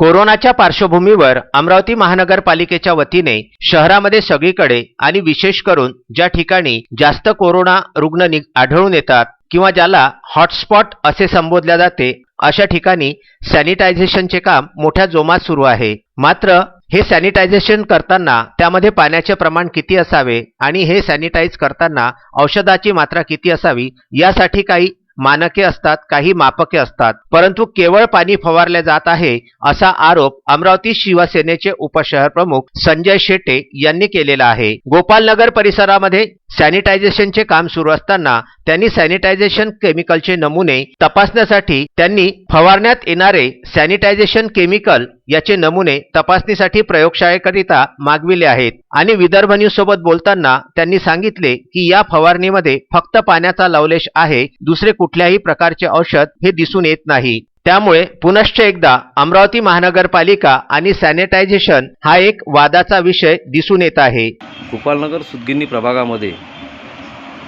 कोरोनाच्या पार्श्वभूमीवर अमरावती महानगरपालिकेच्या वतीने शहरामध्ये सगळीकडे आणि विशेष करून ज्या ठिकाणी जास्त कोरोना रुग्ण नि- आढळून येतात किंवा ज्याला हॉटस्पॉट असे संबोधले जाते अशा ठिकाणी सॅनिटायझेशनचे काम मोठ्या जोमात सुरू आहे. मात्र हे सॅनिटायझेशन करताना त्यामध्ये पाण्याचे प्रमाण किती असावे आणि हे सॅनिटाईज करताना औषधाची मात्रा किती असावी यासाठी काही मानके असतात काही मापके असतात. परंतु केवळ पाणी फवारले जात आहे असा आरोप अमरावती शिवसेनेचे उपशहर प्रमुख संजय शेटे यांनी केलेला आहे. गोपालनगर परिसरामध्ये सॅनिटायझेशनचे काम सुरू असताना त्यांनी सॅनिटायझेशन केमिकलचे नमुने तपासण्यासाठी त्यांनी फवारण्यात येणारे सॅनिटायझेशन केमिकल याचे नमुने तपासणीसाठी प्रयोगशाळेकरिता मागविले आहेत. आणि विदर्भ न्यूज सोबत बोलताना त्यांनी सांगितले की या फवारणीमध्ये फक्त पाण्याचा लवलेश आहे दुसरे कुठल्याही प्रकारचे औषध हे दिसून येत नाही. त्यामुळे पुनश्च एकदा अमरावती महानगरपालिका आणि सॅनिटायझेशन हा एक वादाचा विषय दिसून येत आहे. गोपालनगर सुदगिन्नी प्रभागामध्ये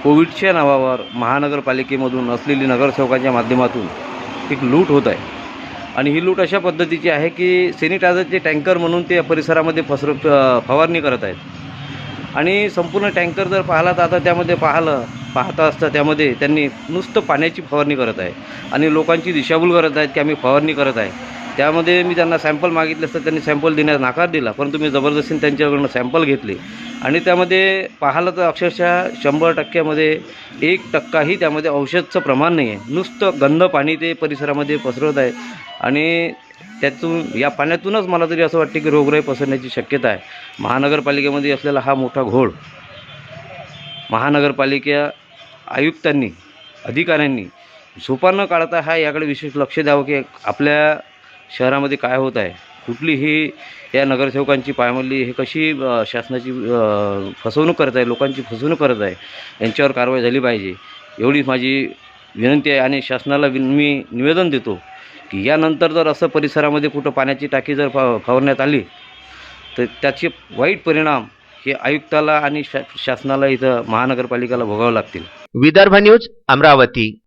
कोविडच्या नावावर महानगरपालिकेमधून असलेली नगरसेवकांच्या माध्यमातून एक लूट होत आहे. आणि ही लूट अशा पद्धतीची आहे की सॅनिटायझरचे टँकर म्हणून ते परिसरामध्ये फसर फवारणी करत आहेत. आणि संपूर्ण टँकर जर पाहिला तर आता त्यामध्ये पाहिलं पाहता असता त्यामध्ये त्यांनी नुसतं पाण्याची फवारणी करत आहे. आणि लोकांची दिशाभूल करत आहेत की आम्ही फवारणी करत आहे. त्यामध्ये मी त्यांना सॅम्पल मागितले असतं त्यांनी सॅम्पल देण्यास नाकार दिला परंतु मी जबरदस्तीने त्यांच्याकडनं सॅम्पल घेतले. आणि त्यामध्ये पाहिलं तर अक्षरशः शंभर टक्क्यामध्ये एक टक्काही त्यामध्ये औषधचं प्रमाण नाही आहे. नुसतं गंध पाणी ते परिसरामध्ये पसरवत आहे. आणि त्यातून या पाण्यातूनच मला तरी असं वाटते की रोगराई पसरण्याची शक्यता आहे. महानगरपालिकेमध्ये असलेला हा मोठा घोळ महानगरपालिका आयुक्तांनी अधिकाऱ्यांनी झोपा न काढता हा याकडे विशेष लक्ष द्यावं की आपल्या शहरामध्ये काय होत आहे. कुठलीही या नगरसेवकांची पायमल्ली हे कशी शासनाची फसवणूक करत आहे लोकांची फसवणूक करत आहे यांच्यावर कारवाई झाली पाहिजे एवढीच माझी विनंती आहे आणि शासनाला विन मी निवेदन देतो की यानंतर जर असं परिसरामध्ये कुठं पाण्याची टाकी जर फा फवारण्यात आली तर त्याचे वाईट परिणाम हे आयुक्ताला आणि शा शासनाला इथं महानगरपालिकेला भोगावं लागतील. विदर्भ न्यूज अमरावती.